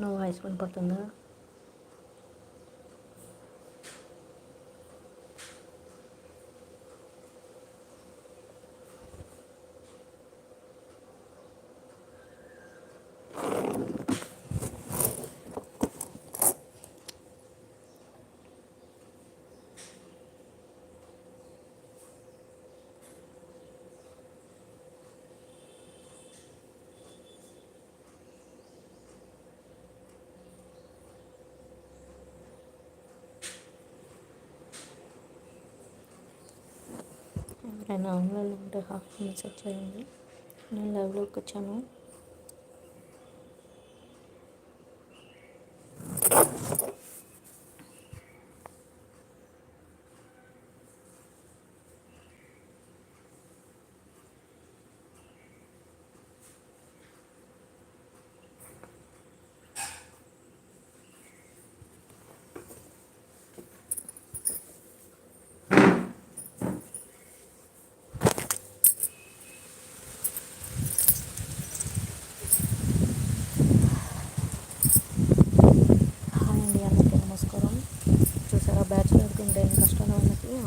నువ్వు అండి నా వాయిస్ వినపడుతుందా ఆయన ఆన్లైన్లో ఉంటే హాఫ్ మెసేజ్ చేయండి నేను లైవ్లోకి వచ్చాను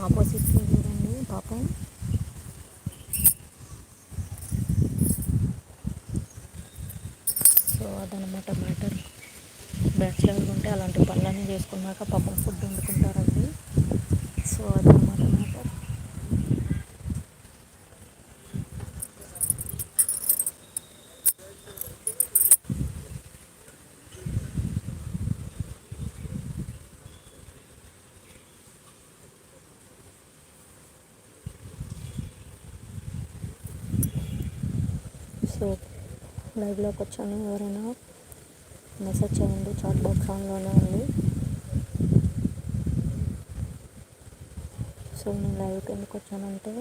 ఆపోజిట్ చూడండి పాపం. సో అదనమాట మ్యాటర్. బ్యాచిలర్ ఉంటే అలాంటి పనులన్నీ చేసుకున్నాక పాపం ఫుడ్ వండుకుంటారండి సో అదనమాట మ్యాటర్ సో లైవ్లోకి వచ్చాను ఎవరైనా మెసేజ్ చేయండి చాట్ బాక్స్ ఆన్లోనే ఉంది. సో నేను లైవ్కి ఎందుకు వచ్చానంటే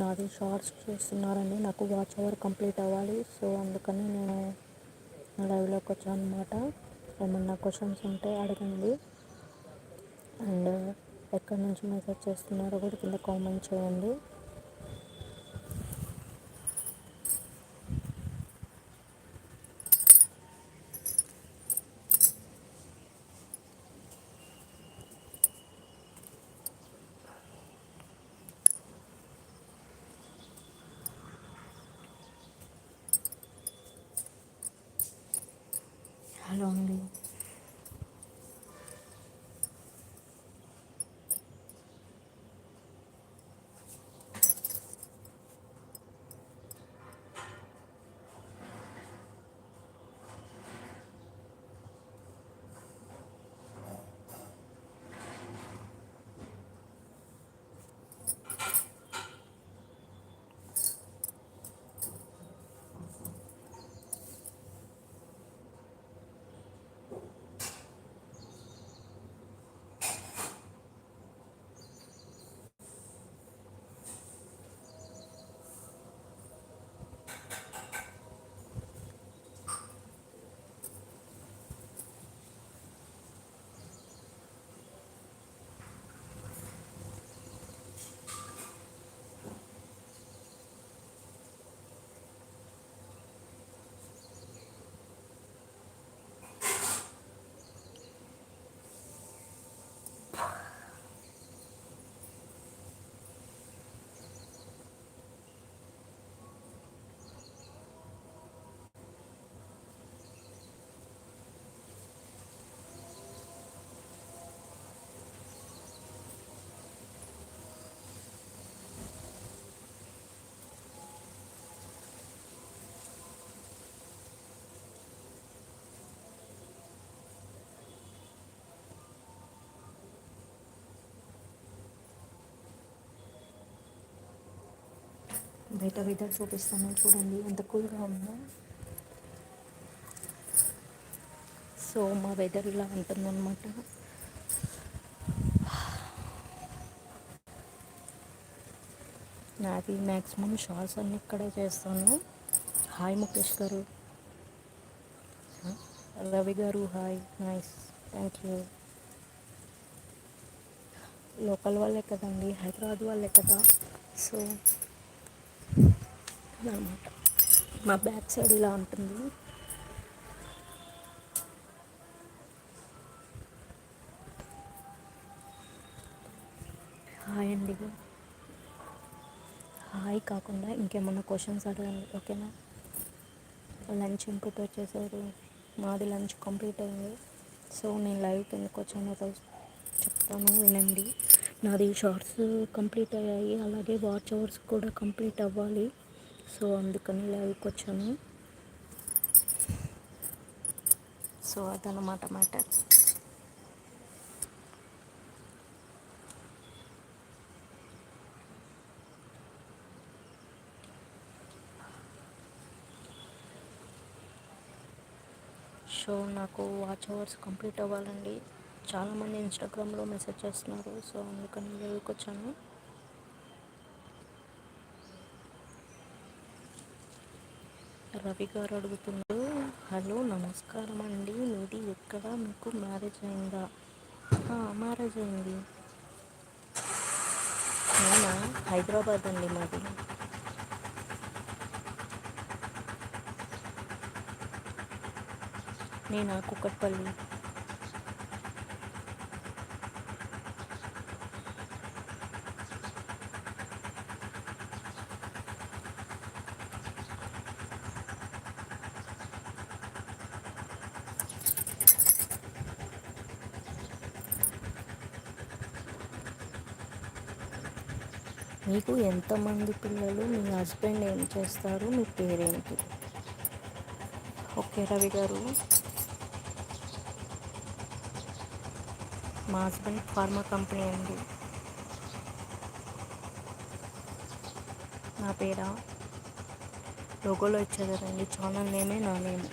నాది షార్ట్స్ చేస్తున్నారండి నాకు వాచ్ అవర్ కంప్లీట్ అవ్వాలి. సో అందుకని నేను లైవ్లోకి వచ్చాను అనమాట ఏమన్నా క్వశ్చన్స్ ఉంటే అడగండి. అండ్ ఎక్కడి నుంచి మెసేజ్ చేస్తున్నారో కూడా కింద కామెంట్ చేయండి. హలో అండి బయట వెదర్ చూపిస్తాను చూడండి. ఎంత కూల్గా ఉందో. సో మా వెదర్ ఇలా ఉంటుందన్నమాట. నాది మ్యాక్సిమం షార్ట్స్ అన్ని ఇక్కడే చేస్తాను. Hi Mukesh garu. Ravi garu hi nice thank you local వాళ్ళే కదండి. హైదరాబాద్ వాళ్ళే కదా. సో అనమాట మా బ్యాక్ సైడ్ ఇలా ఉంటుంది. హాయ్ అండి. హాయ్ కాకుండా ఇంకేమన్నా క్వశ్చన్స్ అడగండి ఓకేనా లంచ్ ఏం వచ్చేసారు చేశారు? మాది లంచ్ కంప్లీట్ అయింది. సో నేను లైవ్కి ఎందుకు వచ్చానో చెప్తాను వినండి. నాది షార్ట్స్ కంప్లీట్ అయ్యాయి అలాగే వాచ్ అవర్స్ కూడా కంప్లీట్ అవ్వాలి. సో అందుకని లైవ్కి వచ్చాను. సో అదనమాట మ్యాటర్. సో నాకు వాచ్ అవర్స్ కంప్లీట్ అవ్వాలండి. చాలామంది ఇన్స్టాగ్రామ్లో మెసేజ్ చేస్తున్నారు. సో అందుకని లైవ్కి వచ్చాను. రవి గారు అడుగుతుండు హలో నమస్కారం అండి. మీది ఎక్కడ? మీకు మ్యారేజ్ అయిందా? మ్యారేజ్ అయింది. అవునా? హైదరాబాద్ అండి మాది. నేనా కుక్కట్పల్లి మీకు ఎంతమంది పిల్లలు? మీ హస్బెండ్ ఏం చేస్తారు? మీ పేరేంటి? ఓకే రవి గారు. మా హస్బెండ్ ఫార్మా కంపెనీ అండి. నా పేరా? లోగోలో ఇచ్చే కదండి ఛానల్ నేమే నా నేమ్.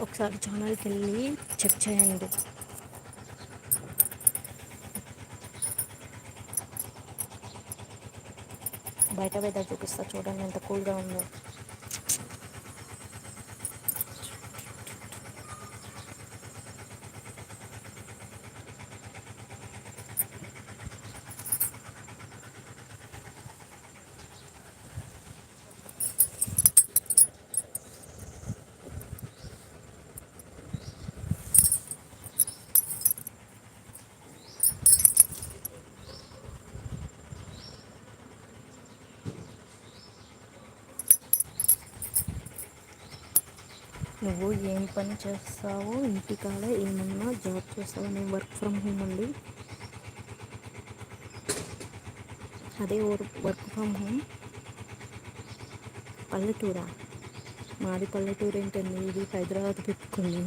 ఒకసారి ఛానల్కి వెళ్ళి చెక్ చేయండి. బయట వెదర్ చూపిస్తా. చూడండి ఎంత కూల్గా ఉందో. నువ్వు ఏం పని చేస్తావో ఇంటికాడ ఏమన్నా జాబ్ చేస్తావు నేను వర్క్ ఫ్రమ్ హోమ్ అండి. అదే వర్క్ ఫ్రమ్ హోమ్ పల్లెటూరా? మాది పల్లెటూరు ఏంటండి? ఇది హైదరాబాద్ పెట్టుకుంది.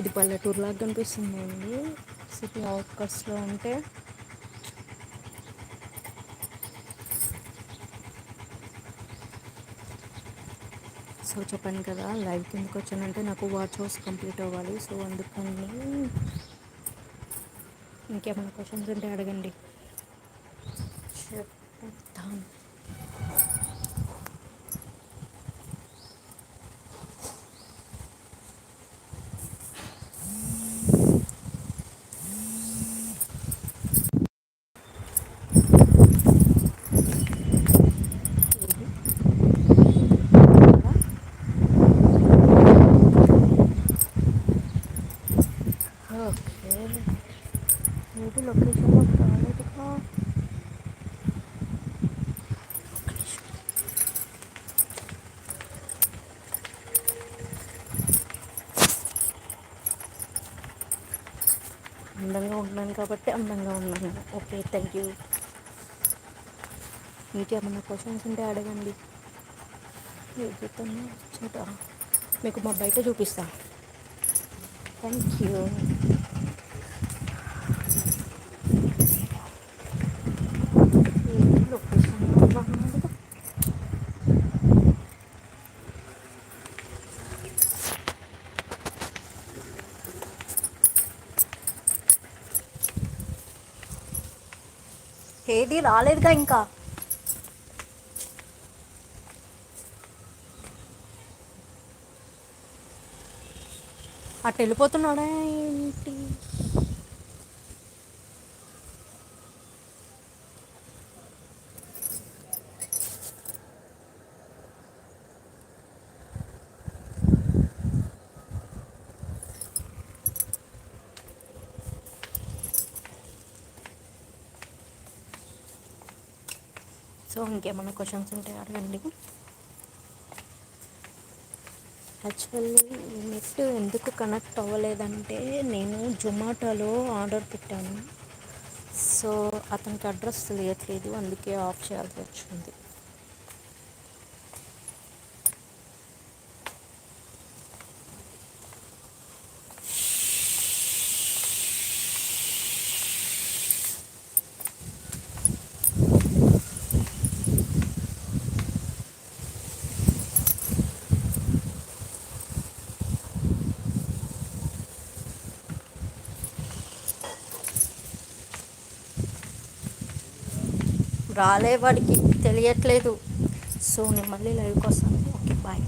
ఇది పల్లెటూరు లాగా కనిపిస్తుంది అండి సిటీ అవుట్కట్స్లో అంటే సో చెప్పాను కదా లైవ్ కిందకి వచ్చానంటే నాకు వాచ్ హౌస్ కంప్లీట్ అవ్వాలి. సో అందుకని ఇంకేమైనా క్వశ్చన్స్ ఉంటే అడగండి చెప్తాను అందంగా ఉన్నాను కాబట్టి అందంగా ఉన్నాను. ఓకే థ్యాంక్ యూ మీకు ఏమన్నా క్వశ్చన్స్ ఉంటే అడగండి. చూడ మీకు మా బయట చూపిస్తా. థ్యాంక్ యూ ఏది రాలేదుగా ఇంకా. అటు వెళ్ళిపోతున్నాడా ఏంటి? సో ఇంకేమైనా క్వశ్చన్స్ ఉంటే అడగండి. యాక్చువల్లీ నెట్ ఎందుకు కనెక్ట్ అవ్వలేదంటే నేను జొమాటోలో ఆర్డర్ పెట్టాను. సో అతనికి అడ్రస్ తెలియట్లేదు అందుకే ఆఫ్ చేయాల్సి వచ్చింది. రాలే వాడికి తెలియట్లేదు. సో నేను మళ్ళీ లైవ్కి వస్తాను. Okay bye